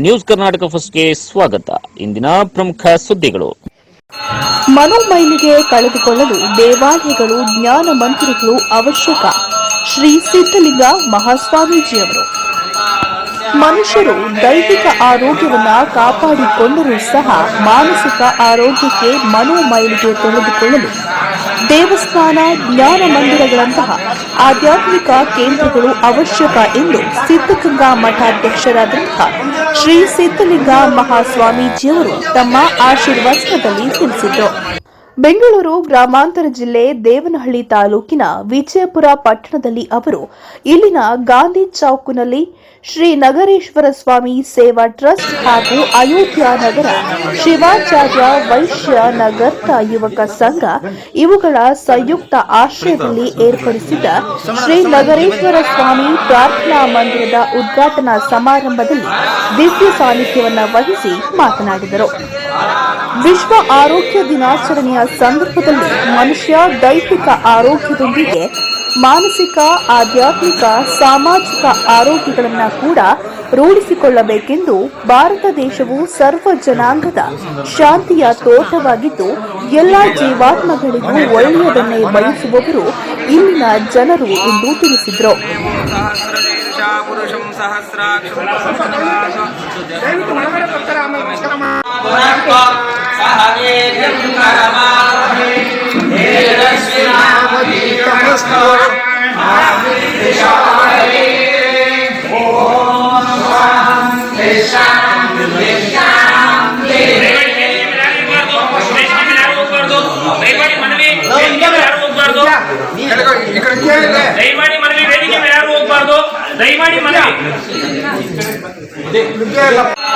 News Karnataka ಫಸ್ಟ್ಗೆ ಸ್ವಾಗತ. ಇಂದಿನ ಪ್ರಮುಖ ಸುದ್ದಿಗಳು. ಮನೋಮೈಲಿಗೆ ಕಳೆದುಕೊಳ್ಳಲು ದೇವಾಲಯಗಳು ಜ್ಞಾನ ಮಂತ್ರಿಗಳು ಅವಶ್ಯಕ. ಶ್ರೀ ಸಿದ್ಧಲಿಂಗ ಮಹಾಸ್ವಾಮೀಜಿಯವರು. ಮನುಷ್ಯರು ದೈಹಿಕ ಆರೋಗ್ಯವನ್ನು ಕಾಪಾಡಿಕೊಂಡರೂ ಸಹ ಮಾನಸಿಕ ಆರೋಗ್ಯಕ್ಕೆ ಮನೋಮೈಲಿಗೆ ತೆಗೆದುಕೊಳ್ಳಲು ದೇವಸ್ಥಾನ, ಜ್ಞಾನ ಮಂದಿರಗಳಂತಹ ಆಧ್ಯಾತ್ಮಿಕ ಕೇಂದ್ರಗಳು ಅವಶ್ಯಕ ಎಂದು ಸಿದ್ಧಗಂಗಾ ಮಠಾಧ್ಯಕ್ಷರಾದಂತಹ ಶ್ರೀ ಸಿದ್ಧಲಿಂಗ ಮಹಾಸ್ವಾಮೀಜಿಯವರು ತಮ್ಮ ಆಶೀರ್ವಾದದಲ್ಲಿ ತಿಳಿಸಿದರು. ಬೆಂಗಳೂರು ಗ್ರಾಮಾಂತರ ಜಿಲ್ಲೆ ದೇವನಹಳ್ಳಿ ತಾಲೂಕಿನ ವಿಜಯಪುರ ಪಟ್ಟಣದಲ್ಲಿ ಅವರು ಇಲ್ಲಿನ ಗಾಂಧಿ ಚೌಕ್ನಲ್ಲಿ ಶ್ರೀ ನಗರೇಶ್ವರ ಸ್ವಾಮಿ ಸೇವಾ ಟ್ರಸ್ಟ್ ಹಾಗೂ ಅಯೋಧ್ಯ ನಗರ ಶಿವಾಚಾರ್ಯ ವೈಶ್ಯ ನಗರ್ತ ಯುವಕ ಸಂಘ ಇವುಗಳ ಸಂಯುಕ್ತ ಆಶ್ರಯದಲ್ಲಿ ಏರ್ಪಡಿಸಿದ್ದ ಶ್ರೀ ನಗರೇಶ್ವರ ಸ್ವಾಮಿ ಪ್ರಾರ್ಥನಾ ಮಂದಿರದ ಉದ್ಘಾಟನಾ ಸಮಾರಂಭದಲ್ಲಿ ದಿವ್ಯ ಸಾನ್ನಿಧ್ಯವನ್ನ ವಹಿಸಿ ಮಾತನಾಡಿದರು. ವಿಶ್ವ ಆರೋಗ್ಯ ದಿನಾಚರಣೆಯ ಸಂದರ್ಭದಲ್ಲಿ ಮನುಷ್ಯ ದೈಹಿಕ ಆರೋಗ್ಯದೊಂದಿಗೆ ಮಾನಸಿಕ, ಆಧ್ಯಾತ್ಮಿಕ, ಸಾಮಾಜಿಕ ಆರೋಗ್ಯಗಳನ್ನು ಕೂಡ ರೂಢಿಸಿಕೊಳ್ಳಬೇಕೆಂದು ಭಾರತ ದೇಶವು ಸರ್ವ ಜನಾಂಗದ ಶಾಂತಿಯ ತೋಟವಾಗಿದ್ದು, ಎಲ್ಲ ಜೀವಾತ್ಮಗಳಿಗೂ ಒಳ್ಳೆಯದನ್ನೇ ಬಯಸುವವರು ಇಲ್ಲಿನ ಜನರು ಎಂದು ತಿಳಿಸಿದರು. ದಯಮಾಡಿ ಮನವಿ ವೇದಿಕೆ ಮೇಲೆ ಯಾರು ಹೋಗ್ಬಾರ್ದು ದಯಮಾಡಿ ಮನವಿ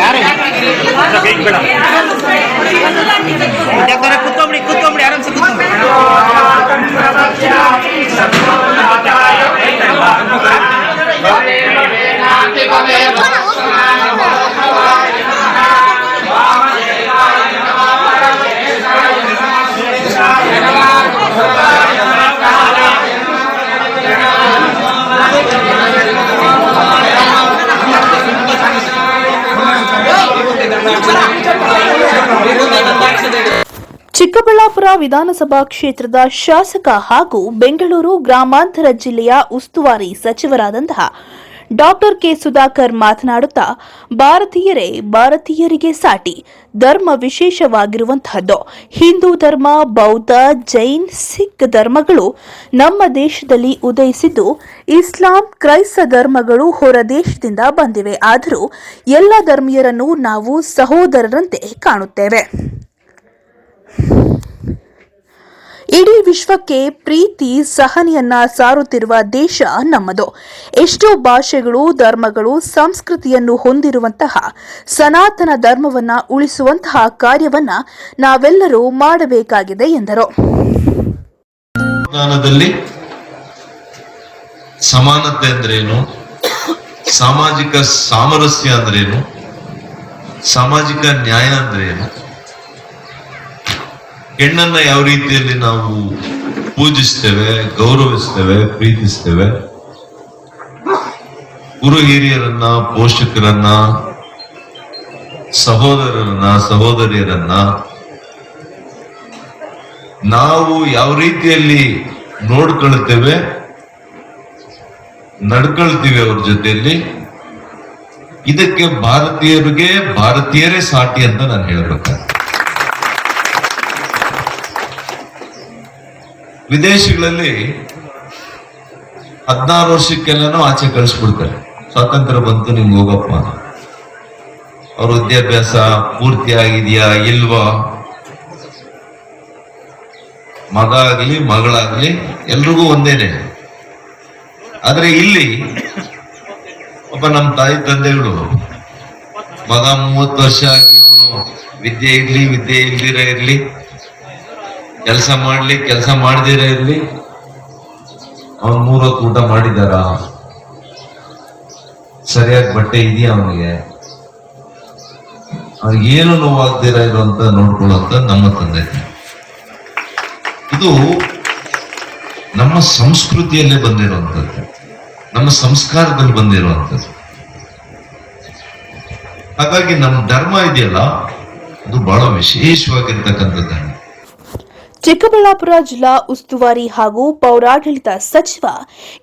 ಯಾರು ಚಿಕ್ಕಬಳ್ಳಾಪುರ ವಿಧಾನಸಭಾ ಕ್ಷೇತ್ರದ ಶಾಸಕ ಹಾಗೂ ಬೆಂಗಳೂರು ಗ್ರಾಮಾಂತರ ಜಿಲ್ಲೆಯ ಉಸ್ತುವಾರಿ ಸಚಿವರಾದಂತಹ ಡಾಕ್ಟರ್ ಕೆ ಸುಧಾಕರ್ ಮಾತನಾಡುತ್ತಾ, ಭಾರತೀಯರೇ ಭಾರತೀಯರಿಗೆ ಸಾಟಿ, ಧರ್ಮ ವಿಶೇಷವಾಗಿರುವಂತಹದ್ದು. ಹಿಂದೂ ಧರ್ಮ, ಬೌದ್ಧ, ಜೈನ್, ಸಿಖ್ ಧರ್ಮಗಳು ನಮ್ಮ ದೇಶದಲ್ಲಿ ಉದಯಿಸಿದ್ದು, ಇಸ್ಲಾಂ ಕ್ರೈಸ್ತ ಧರ್ಮಗಳು ಹೊರ ದೇಶದಿಂದ ಬಂದಿವೆ. ಆದರೂ ಎಲ್ಲ ಧರ್ಮೀಯರನ್ನು ನಾವು ಸಹೋದರರಂತೆ ಕಾಣುತ್ತೇವೆ. ಇಡೀ ವಿಶ್ವಕ್ಕೆ ಪ್ರೀತಿ ಸಹನೆಯನ್ನ ಸಾರುತ್ತಿರುವ ದೇಶ ನಮ್ಮದು. ಎಷ್ಟೋ ಭಾಷೆಗಳು, ಧರ್ಮಗಳು, ಸಂಸ್ಕೃತಿಯನ್ನು ಹೊಂದಿರುವಂತಹ ಸನಾತನ ಧರ್ಮವನ್ನ ಉಳಿಸುವಂತಹ ಕಾರ್ಯವನ್ನ ನಾವೆಲ್ಲರೂ ಮಾಡಬೇಕಾಗಿದೆ ಎಂದರು. ಸಮಾನತೆ ಅಂದ್ರೇನು? ಸಾಮಾಜಿಕ ಸಾಮರಸ್ಯ ಅಂದ್ರೇನು? ಸಾಮಾಜಿಕ ನ್ಯಾಯ ಅಂದ್ರೇನು? ಹೆಣ್ಣನ್ನ ಯಾವ ರೀತಿಯಲ್ಲಿ ನಾವು ಪೂಜಿಸ್ತೇವೆ, ಗೌರವಿಸ್ತೇವೆ, ಪ್ರೀತಿಸ್ತೇವೆ? ಗುರು ಹಿರಿಯರನ್ನ ಪೋಷಕರನ್ನ, ಸಹೋದರರನ್ನ, ಸಹೋದರಿಯರನ್ನ ನಾವು ಯಾವ ರೀತಿಯಲ್ಲಿ ನೋಡ್ಕೊಳ್ತೇವೆ, ನಡ್ಕೊಳ್ತೀವಿ ಅವ್ರ ಜೊತೆಯಲ್ಲಿ? ಇದಕ್ಕೆ ಭಾರತೀಯರಿಗೆ ಭಾರತೀಯರೇ ಸಾಟಿ ಅಂತ ನಾನು ಹೇಳ್ಬೇಕಾಗ್ತದೆ ವಿದೇಶಗಳಲ್ಲಿ ಹದಿನಾರು ವರ್ಷಕ್ಕೆಲ್ಲನೂ ಆಚೆ ಕಳಿಸ್ಬಿಡ್ತಾರೆ. ಸ್ವಾತಂತ್ರ್ಯ ಬಂತು ನಿಮ್ಗೆ ಹೋಗಪ್ಪ ಅವ್ರ ವಿದ್ಯಾಭ್ಯಾಸ ಪೂರ್ತಿ ಆಗಿದೆಯಾ, ಇಲ್ವಾ? ಮಗ ಆಗ್ಲಿ ಮಗಳಾಗ್ಲಿ, ಎಲ್ರಿಗೂ ಒಂದೇನೆ. ಆದ್ರೆ ಇಲ್ಲಿ ಒಬ್ಬ ನಮ್ಮ ತಾಯಿ ತಂದೆಗಳು ಮಗ ಮೂವತ್ತು ವರ್ಷ ಆಗಿ ಅವನು ವಿದ್ಯೆ ಇರ್ಲಿ, ವಿದ್ಯೆ ಇಲ್ದಿರ ಇರ್ಲಿ. ಕೆಲಸ ಮಾಡ್ಲಿ, ಕೆಲಸ ಮಾಡದಿರ ಇರ್ಲಿ. ಅವನ್ ಮೂರೊತ್ತು ಊಟ ಮಾಡಿದಾರ ಸರಿಯಾಗಿ ಬಟ್ಟೆ ಇದೆಯಾ ಅವನಿಗೆ? ಅವ್ರಿಗೆ ಏನು ನೋವಾಗ್ದಿರ ಇರುವಂತ ನೋಡ್ಕೊಳ್ಳುವಂತ ನಮ್ಮ ತಂದೆ. ಇದು ನಮ್ಮ ಸಂಸ್ಕೃತಿಯಲ್ಲೇ ಬಂದಿರುವಂತದ್ದು ನಮ್ಮ ಸಂಸ್ಕಾರದಲ್ಲಿ ಬಂದಿರುವಂತದ್ದು ಹಾಗಾಗಿ ನಮ್ಮ ಧರ್ಮ ಇದೆಯಲ್ಲ, ಅದು ಬಹಳ ವಿಶೇಷವಾಗಿರ್ತಕ್ಕಂಥದ್ದು ಚಿಕ್ಕಬಳ್ಳಾಪುರ ಜಿಲ್ಲಾ ಉಸ್ತುವಾರಿ ಹಾಗೂ ಪೌರಾಡಳಿತ ಸಚಿವ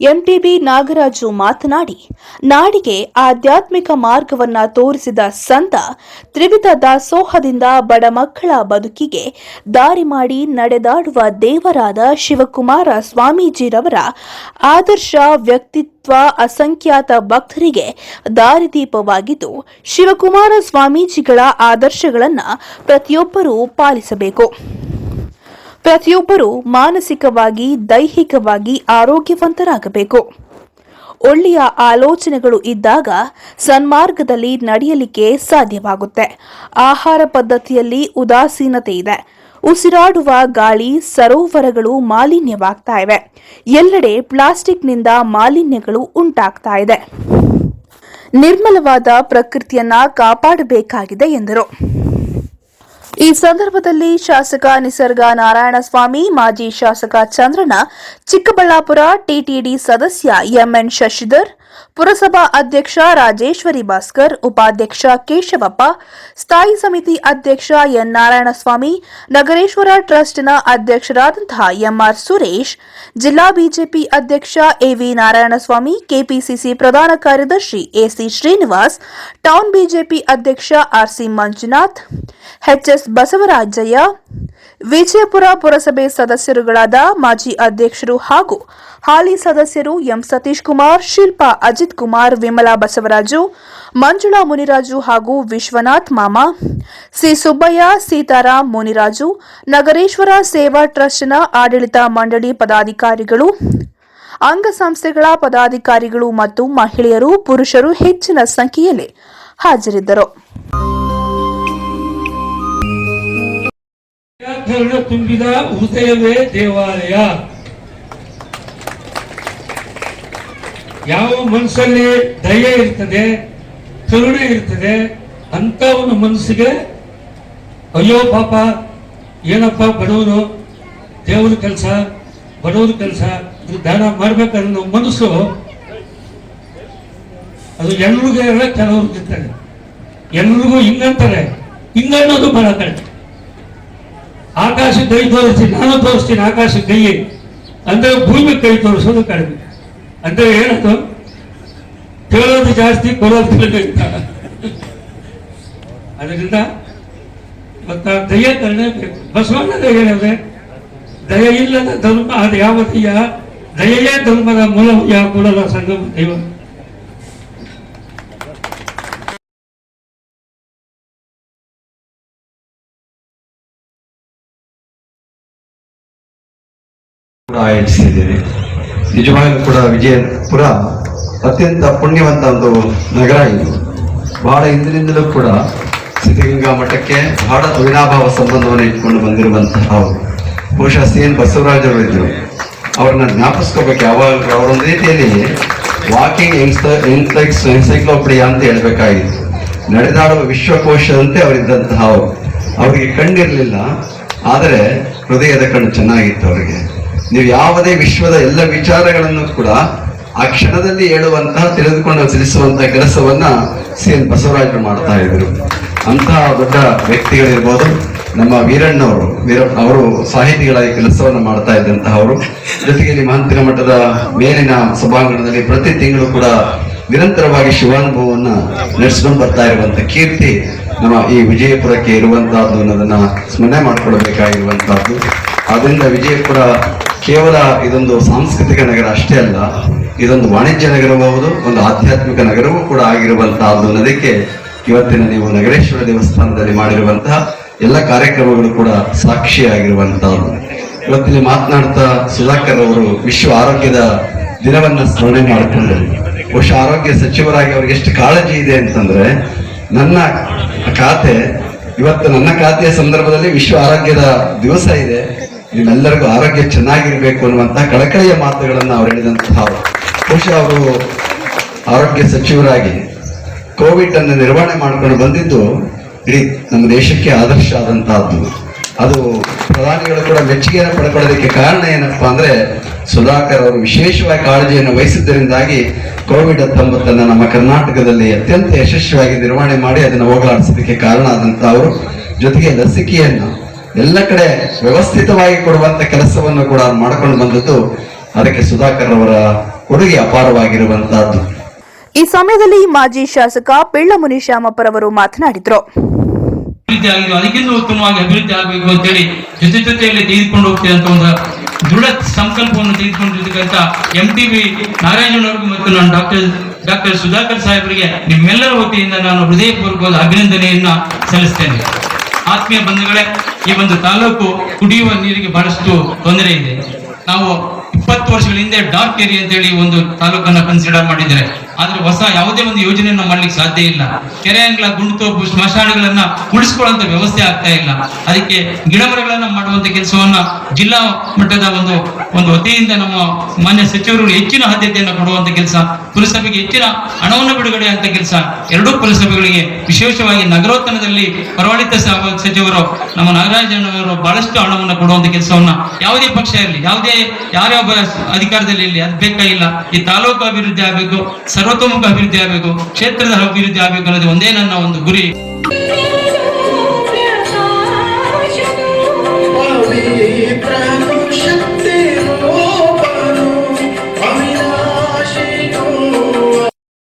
ಎಂಟಿಬಿ ನಾಗರಾಜು ಮಾತನಾಡಿ, ನಾಡಿಗೆ ಆಧ್ಯಾತ್ಮಿಕ ಮಾರ್ಗವನ್ನ ತೋರಿಸಿದ ಸಂತ ತ್ರಿವಿಧ ದಾಸೋಹದಿಂದ ಬಡ ಮಕ್ಕಳ ಬದುಕಿಗೆ ದಾರಿ ಮಾಡಿ ನಡೆದಾಡುವ ದೇವರಾದ ಶಿವಕುಮಾರ ಸ್ವಾಮೀಜಿರವರ ಆದರ್ಶ ವ್ಯಕ್ತಿತ್ವ ಅಸಂಖ್ಯಾತ ಭಕ್ತರಿಗೆ ದಾರಿದೀಪವಾಗಿದ್ದು, ಶಿವಕುಮಾರ ಸ್ವಾಮೀಜಿಗಳ ಆದರ್ಶಗಳನ್ನು ಪ್ರತಿಯೊಬ್ಬರೂ ಪಾಲಿಸಬೇಕು. ಪ್ರತಿಯೊಬ್ಬರೂ ಮಾನಸಿಕವಾಗಿ, ದೈಹಿಕವಾಗಿ ಆರೋಗ್ಯವಂತರಾಗಬೇಕು. ಒಳ್ಳೆಯ ಆಲೋಚನೆಗಳು ಇದ್ದಾಗ ಸನ್ಮಾರ್ಗದಲ್ಲಿ ನಡೆಯಲಿಕ್ಕೆ ಸಾಧ್ಯವಾಗುತ್ತೆ. ಆಹಾರ ಪದ್ಧತಿಯಲ್ಲಿ ಉದಾಸೀನತೆ ಇದೆ. ಉಸಿರಾಡುವ ಗಾಳಿ, ಸರೋವರಗಳು ಮಾಲಿನ್ಯವಾಗ್ತಾ ಇವೆ. ಎಲ್ಲೆಡೆ ಪ್ಲಾಸ್ಟಿಕ್ನಿಂದ ಮಾಲಿನ್ಯಗಳು ಉಂಟಾಗ್ತಾ ಇದೆ. ನಿರ್ಮಲವಾದ ಪ್ರಕೃತಿಯನ್ನ ಕಾಪಾಡಬೇಕಾಗಿದೆ ಎಂದರು. ಈ ಸಂದರ್ಭದಲ್ಲಿ ಶಾಸಕ ನಿಸರ್ಗ ನಾರಾಯಣಸ್ವಾಮಿ ಮಾಜಿ ಶಾಸಕ ಚಂದ್ರಣ್ಣ ಚಿಕ್ಕಬಳ್ಳಾಪುರ ಟಿಟಿಡಿ ಸದಸ್ಯ ಎಂಎನ್ ಶಶಿಧರ್ ಪುರಸಭಾ ಅಧ್ಯಕ್ಷ ರಾಜೇಶ್ವರಿ ಭಾಸ್ಕರ್ ಉಪಾಧ್ಯಕ್ಷ ಕೇಶವಪ್ಪ ಸ್ಥಾಯಿ ಸಮಿತಿ ಅಧ್ಯಕ್ಷ ಎನ್ ನಾರಾಯಣಸ್ವಾಮಿ ನಗರೇಶ್ವರ ಟ್ರಸ್ಟ್ನ ಅಧ್ಯಕ್ಷರಾದಂತಹ ಎಂಆರ್ ಸುರೇಶ್ ಜಿಲ್ಲಾ ಬಿಜೆಪಿ ಅಧ್ಯಕ್ಷ ಎವಿ ನಾರಾಯಣಸ್ವಾಮಿ ಕೆಪಿಸಿಸಿ ಪ್ರಧಾನ ಕಾರ್ಯದರ್ಶಿ ಎಸಿ ಶ್ರೀನಿವಾಸ್ ಟೌನ್ ಬಿಜೆಪಿ ಅಧ್ಯಕ್ಷ ಆರ್ಸಿ ಮಂಜುನಾಥ್ ಎಚ್ಎಸ್ ಬಸವರಾಜಯ್ಯ ವಿಜಯಪುರ ಪುರಸಭೆ ಸದಸ್ಯರುಗಳಾದ ಮಾಜಿ ಅಧ್ಯಕ್ಷರು ಹಾಗೂ ಹಾಲಿ ಸದಸ್ಯರು ಎಂ ಸತೀಶ್ ಕುಮಾರ್, ಶಿಲ್ಪಾ ಅಜಿತ್ ಕುಮಾರ್, ವಿಮಲಾ ಬಸವರಾಜು, ಮಂಜುಳಾ ಮುನಿರಾಜು ಹಾಗೂ ವಿಶ್ವನಾಥ್ ಮಾಮ, ಸಿ ಸುಬ್ಬಯ್ಯ, ಸೀತಾರಾಮ್ ಮುನಿರಾಜು, ನಗರೇಶ್ವರ ಸೇವಾ ಟ್ರಸ್ಟ್ನ ಆಡಳಿತ ಮಂಡಳಿ ಪದಾಧಿಕಾರಿಗಳು ಅಂಗಸಂಸ್ಥೆಗಳ ಪದಾಧಿಕಾರಿಗಳು ಮತ್ತು ಮಹಿಳೆಯರು, ಪುರುಷರು ಹೆಚ್ಚಿನ ಸಂಖ್ಯೆಯಲ್ಲಿ ಹಾಜರಿದ್ದರು. ವಿದ್ಯಾರ್ಥಿಗಳು ತುಂಬಿದ ಉದಯವೇ ದೇವಾಲಯ. ಯಾವ ಮನಸ್ಸಲ್ಲಿ ದಯೆ ಇರ್ತದೆ, ಕರುಣೆ ಇರ್ತದೆ ಅಂತ ಒಂದು ಮನಸ್ಸಿಗೆ, ಅಯ್ಯೋ ಪಾಪ, ಏನಪ್ಪ ಬಡವರು ದೇವರ ಕೆಲಸ ಬಡವ್ರ ಕೆಲಸ ದಾನ ಮಾಡ್ಬೇಕನ್ನೋ ಮನಸ್ಸು, ಅದು ಎಲ್ರಿಗೂ ಕೆಲವ್ರಿಗೆ ಇರ್ತಾರೆ ಎಲ್ರಿಗೂ ಹಿಂಗಂತಾರೆ. ಹಿಂಗನ್ನೋದು ಬಹಳ ಕಡಿಮೆ ಆಕಾಶ ಕೈ ತೋರಿಸ್ತೀನಿ ನಾನು ತೋರಿಸ್ತೀನಿ ಆಕಾಶ ಕೈ ಅಂದ್ರೆ ಭೂಮಿ ಕೈ ತೋರಿಸೋದು ಕಡಿಮೆ. ಅಂದ್ರೆ ಏನದು? ಕೇಳೋದು ಜಾಸ್ತಿ, ಕೊಡೋದು ಕಡಿಮೆ ಅಂತ. ಅದರಿಂದ ಮತ್ತ ದಯ ಕರುಣೆ ಬೇಕು ಬಸವಣ್ಣದ ಹೇಳಿದ್ರೆ, ದಯ ಇಲ್ಲದ ಧರ್ಮ ಅದು ಯಾವತ್ತೀಯ ದಯ? ದಯೆಯೇ ಧರ್ಮದ ಮೂಲ ಯಾವ ಕೂಡಲ ಸಂಗಮ ದೈವ? ಕೂಡ ನಿಜವಾಗಲೂ ಕೂಡ ವಿಜಯಪುರ ಅತ್ಯಂತ ಪುಣ್ಯವಂತ ಒಂದು ನಗರ ಇದು. ಬಹಳ ಹಿಂದಿನಿಂದಲೂ ಕೂಡ ಸಿದ್ಧಗಂಗಾ ಮಠಕ್ಕೆ ಬಹಳ ಅವಿನಾಭಾವ ಸಂಬಂಧವನ್ನು ಇಟ್ಕೊಂಡು ಬಂದಿರುವಂತಹ ಬಹುಶಃ ಸಿ ಎನ್ ಬಸವರಾಜ್ ಅವರು ಇದ್ದರು. ಅವ್ರನ್ನ ಜ್ಞಾಪಿಸ್ಕೋಬೇಕು. ಯಾವಾಗ ಅವರೊಂದು ರೀತಿಯಲ್ಲಿ ವಾಕಿಂಗ್ ಎನ್ಸೈಕ್ಲೋಪಿಡಿಯಾ ಅಂತ ಹೇಳಬೇಕಾಗಿತ್ತು. ನಡೆದಾಡುವ ವಿಶ್ವಕೋಶದಂತೆ ಅವರಿದ್ದಂತಹ ಅವರು. ಅವರಿಗೆ ಕಣ್ಣಿರಲಿಲ್ಲ. ಆದರೆ ಹೃದಯದ ಕಣ್ಣು ಚೆನ್ನಾಗಿತ್ತು ಅವರಿಗೆ. ನೀವು ಯಾವುದೇ ವಿಶ್ವದ ಎಲ್ಲ ವಿಚಾರಗಳನ್ನು ಕೂಡ ಆ ಕ್ಷಣದಲ್ಲಿ ಹೇಳುವಂತಹ, ತಿಳಿದುಕೊಂಡು ತಿಳಿಸುವಂತಹ ಕೆಲಸವನ್ನ ಸಿ ಎನ್ ಬಸವರಾಜರು ಮಾಡ್ತಾ ಇದ್ರು. ಅಂತಹ ದೊಡ್ಡ ವ್ಯಕ್ತಿಗಳಿರ್ಬೋದು. ನಮ್ಮ ವೀರಣ್ಣವರು, ವೀರ ಅವರು ಸಾಹಿತಿಗಳಾಗಿ ಕೆಲಸವನ್ನು ಮಾಡ್ತಾ ಇದ್ದಂತಹವರು. ಜೊತೆಗೆ ಇಲ್ಲಿ ಮಹಂತಿನ ಮಠದ ಮೇಲಿನ ಸಭಾಂಗಣದಲ್ಲಿ ಪ್ರತಿ ತಿಂಗಳು ಕೂಡ ನಿರಂತರವಾಗಿ ಶಿವಾನುಭವವನ್ನ ನಡೆಸ್ಕೊಂಡು ಬರ್ತಾ ಇರುವಂತ ಕೀರ್ತಿ ನಮ್ಮ ಈ ವಿಜಯಪುರಕ್ಕೆ ಇರುವಂತಹದ್ದು ಅನ್ನೋದನ್ನ ಸ್ಮರಣೆ ಮಾಡ್ಕೊಳ್ಬೇಕಾಗಿರುವಂತಹದ್ದು. ಅದರಿಂದ ವಿಜಯಪುರ ಕೇವಲ ಇದೊಂದು ಸಾಂಸ್ಕೃತಿಕ ನಗರ ಅಷ್ಟೇ ಅಲ್ಲ, ಇದೊಂದು ವಾಣಿಜ್ಯ ನಗರವಾಗುವುದು ಒಂದು ಆಧ್ಯಾತ್ಮಿಕ ನಗರವೂ ಕೂಡ ಆಗಿರುವಂತಹದ್ದು ಅನ್ನೋದಕ್ಕೆ ಇವತ್ತಿನ ನೀವು ನಗರೇಶ್ವರ ದೇವಸ್ಥಾನದಲ್ಲಿ ಮಾಡಿರುವಂತಹ ಎಲ್ಲ ಕಾರ್ಯಕ್ರಮಗಳು ಕೂಡ ಸಾಕ್ಷಿಯಾಗಿರುವಂತಹದ್ದು. ಇವತ್ತಿಲ್ಲಿ ಮಾತನಾಡ್ತಾ ಸುಧಾಕರ್ ಅವರು ವಿಶ್ವ ಆರೋಗ್ಯದ ದಿನವನ್ನ ಸ್ಮರಣೆ ಮಾಡಿಕೊಂಡರು. ವಿಶ್ವ ಆರೋಗ್ಯ ಸಚಿವರಾಗಿ ಅವ್ರಿಗೆ ಎಷ್ಟು ಕಾಳಜಿ ಇದೆ ಅಂತಂದ್ರೆ, ನನ್ನ ಖಾತೆ, ಇವತ್ತು ನನ್ನ ಖಾತೆಯ ಸಂದರ್ಭದಲ್ಲಿ ವಿಶ್ವ ಆರೋಗ್ಯದ ದಿವಸ ಇದೆ. ನಿಮ್ಮೆಲ್ಲರಿಗೂ ಆರೋಗ್ಯ ಚೆನ್ನಾಗಿರ್ಬೇಕು ಅನ್ನುವಂತಹ ಕಳಕಳಿಯ ಮಾತುಗಳನ್ನು ಅವರು ಹೇಳಿದಂತಹ ಬಹುಶಃ ಅವರು ಆರೋಗ್ಯ ಸಚಿವರಾಗಿ ಕೋವಿಡ್ ಅನ್ನು ನಿರ್ವಹಣೆ ಮಾಡಿಕೊಂಡು ಬಂದಿದ್ದು ಇಡೀ ನಮ್ಮ ದೇಶಕ್ಕೆ ಆದರ್ಶ ಆದಂತಹದ್ದು. ಅದು ಪ್ರಧಾನಿಗಳು ಕೂಡ ಮೆಚ್ಚುಗೆಯನ್ನು ಪಡ್ಕೊಳ್ಳೋದಕ್ಕೆ ಕಾರಣ ಏನಪ್ಪಾ ಅಂದ್ರೆ ಸುಧಾಕರ್ ಅವರು ವಿಶೇಷವಾಗಿ ಕಾಳಜಿಯನ್ನು ವಹಿಸಿದ್ದರಿಂದಾಗಿ ಕೋವಿಡ್ ಹತ್ತೊಂಬತ್ತನ್ನ ನಮ್ಮ ಕರ್ನಾಟಕದಲ್ಲಿ ಅತ್ಯಂತ ಯಶಸ್ವಿಯಾಗಿ ನಿರ್ವಹಣೆ ಮಾಡಿ ಅದನ್ನು ಹೋಗಲಾಡಿಸೋದಕ್ಕೆ ಕಾರಣ ಆದಂತಹ ಅವರು. ಜೊತೆಗೆ ಲಸಿಕೆಯನ್ನು ಎಲ್ಲ ಕಡೆ ವ್ಯವಸ್ಥಿತವಾಗಿ ಕೊಡುವಂತ ಕೆಲಸವನ್ನು ಕೂಡ ಮಾಡಿಕೊಂಡು ಬಂದದ್ದು ಅದಕ್ಕೆ ಸುಧಾಕರ್ ಅವರ ಕೊಡುಗೆ ಅಪಾರವಾಗಿರುವಂತಹದ್ದು. ಈ ಸಮಯದಲ್ಲಿ ಮಾಜಿ ಶಾಸಕ ಪಿಳ್ಳ ಮುನಿಶ್ಯಾಮಪ್ಪರವರು ಮಾತನಾಡಿದರು. ಅಭಿವೃದ್ಧಿ ಆಗಿದ್ದು ಅದಕ್ಕಿಂತ ಉತ್ತಮವಾಗಿ ಅಭಿವೃದ್ಧಿ ಆಗಬೇಕು ಅಂತೇಳಿ ಜೊತೆ ಜೊತೆಯಲ್ಲಿ ತೆಗೆದುಕೊಂಡು ಹೋಗ್ತೀವಿ ಅಂತ ಒಂದು ದೃಢ ಸಂಕಲ್ಪವನ್ನು ತೆಗೆದುಕೊಂಡಿರ್ತಕ್ಕಂಥ ಎಂ ಟಿ ಬಿ ನಾರಾಯಣವ್ರಿಗೂ ಮತ್ತು ನಾನು ಡಾಕ್ಟರ್ ಡಾಕ್ಟರ್ ಸುಧಾಕರ್ ಸಾಹೇಬರಿಗೆ ನಿಮ್ಮೆಲ್ಲರ ವತಿಯಿಂದ ನಾನು ಹೃದಯಪೂರ್ವಕವಾದ ಅಭಿನಂದನೆಯನ್ನ ಸಲ್ಲಿಸ್ತೇನೆ. ಆತ್ಮೀಯ ಬಂಧುಗಳೇ ಈ ಒಂದು ತಾಲೂಕು ಕುಡಿಯುವ ನೀರಿಗೆ ಬಹಳಷ್ಟು ತೊಂದರೆ ಇದೆ. ನಾವು ಇಪ್ಪತ್ತು ವರ್ಷಗಳ ಹಿಂದೆ ಡಾರ್ಕ್ ಏರಿಯಾ ಅಂತೇಳಿ ಒಂದು ತಾಲೂಕನ್ನ ಕನ್ಸಿಡರ್ ಮಾಡಿದ್ದಾರೆ ಆದ್ರೆ ಹೊಸ ಯಾವುದೇ ಒಂದು ಯೋಜನೆಯನ್ನ ಮಾಡ್ಲಿಕ್ಕೆ ಸಾಧ್ಯ ಇಲ್ಲ. ಕೆರೆ ಅಂಗಳ ಗುಂಡ್ತೋಪು ಸ್ಮಶಾನಗಳನ್ನ ಉಳಿಸ್ಕೊಳ್ಳುವಂತ ವ್ಯವಸ್ಥೆ ಆಗ್ತಾ ಇಲ್ಲ. ಅದಕ್ಕೆ ಗಿಡ ಮರಗಳನ್ನ ಮಾಡುವಂತ ಕೆಲಸವನ್ನ ಜಿಲ್ಲಾ ಮಟ್ಟದ ಒಂದು ಒಂದು ವತಿಯಿಂದ ನಮ್ಮ ಮಾನ್ಯ ಸಚಿವರು ಹೆಚ್ಚಿನ ಆದ್ಯತೆಯನ್ನು ಕೊಡುವಂತ ಕೆಲಸ, ಪುರಸಭೆಗೆ ಹೆಚ್ಚಿನ ಹಣವನ್ನು ಬಿಡುಗಡೆ ಅಂತ ಕೆಲಸ, ಎರಡೂ ಪುರಸಭೆಗಳಿಗೆ ವಿಶೇಷವಾಗಿ ನಗರೋತ್ತನದಲ್ಲಿ ಪರವಾಡಿತ ಸಚಿವರು, ನಮ್ಮ ನಾಗರಾಜನವರು ಬಹಳಷ್ಟು ಹಣವನ್ನು ಕೊಡುವಂತ ಕೆಲಸವನ್ನ ಯಾವುದೇ ಪಕ್ಷ ಇರಲಿ, ಯಾವುದೇ ಯಾರ್ಯಾವ ಅಧಿಕಾರದಲ್ಲಿ ಇರಲಿ, ಅದು ಬೇಕಾಗಿಲ್ಲ ಈ ತಾಲೂಕು ಅಭಿವೃದ್ಧಿ ಆಗಬೇಕು ಸರ್ವತೋಮುಖ ಅಭಿವೃದ್ಧಿ ಆಗಬೇಕು ಕ್ಷೇತ್ರದ ಅಭಿವೃದ್ಧಿ ಆಗಬೇಕು ಅನ್ನೋದು ಒಂದೇ ನನ್ನ ಒಂದು ಗುರಿ.